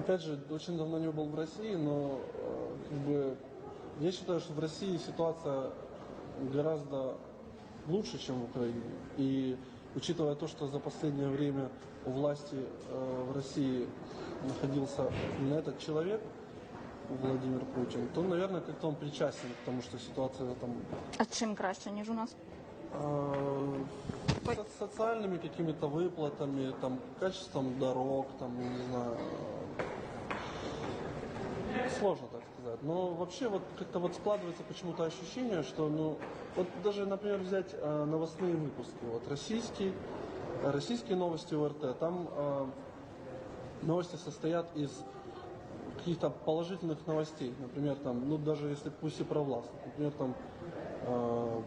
Опять же, очень давно не был в России, но э, как бы я считаю, что в России ситуация гораздо лучше, чем в Украине. И учитывая то, что за последнее время у власти э, в России находился именно этот человек, Владимир Путин, то, наверное, как-то он причастен к тому, что ситуация там А чим краще, ніж у нас? э, со- социальными какими-то выплатами, там, качеством дорог, там, не знаю, сложно так сказать. Но вообще вот как-то вот складывается почему-то ощущение, что, ну, вот даже, например, взять э, новостные выпуски, вот российский, э, российские новости ОРТ, там э, новости состоят из каких-то положительных новостей, например, там, ну даже если пусть и провластных, например, там э,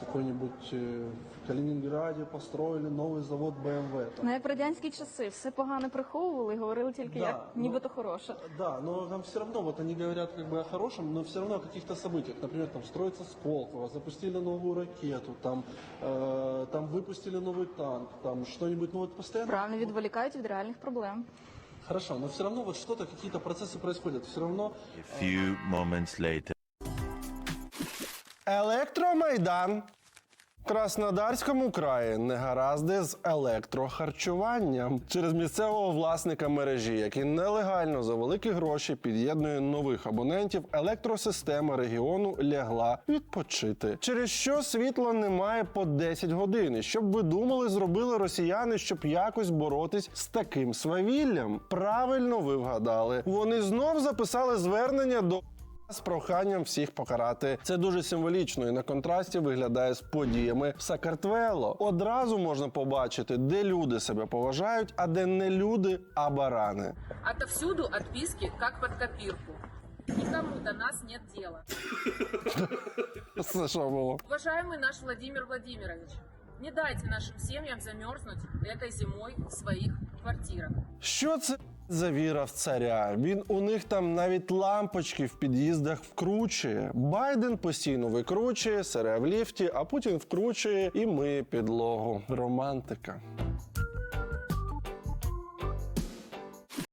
какой-нибудь э, в Калининграде построили новый завод BMW. Там. Ну як в радянські часи, все погано приховували і говорили тільки Да, як ну, нібито хороше. Да, но там все равно, вот они говорят как бы о хорошем, но все равно о каких-то событиях. Например, там строится Сколково, запустили новую ракету, там, э, там выпустили новый танк, там что-нибудь, ну вот постоянно... Правильно відволікають від реальних проблем. Хорошо, но все равно вот что-то, какие-то процессы происходят, все равно A few moments later. Електромайдан. В Краснодарському краї негаразди з електрохарчуванням через місцевого власника мережі, який нелегально за великі гроші під'єднує нових абонентів. Електросистема регіону лягла відпочити. Через що світла немає по 10 годин. Щоб ви думали, зробили росіяни, щоб якось боротись з таким свавіллям. Правильно ви вгадали. Вони знов записали звернення до з проханням всіх покарати. Це дуже символічно і на контрасті виглядає з подіями в Сакартвело. Одразу можна побачити, де люди себе поважають, а де не люди, а барани. Отовсюду отписки, как под копирку. Никому до нас нет дела. Що було? Уважаемый наш Владимир Владимирович, не дайте нашим семьям замерзнуть этой зимой в своих квартирах. Що це за віра в царя? Він у них там навіть лампочки в під'їздах вкручує. Байден постійно викручує, сере в ліфті, а Путін вкручує і ми підлогу. Романтика.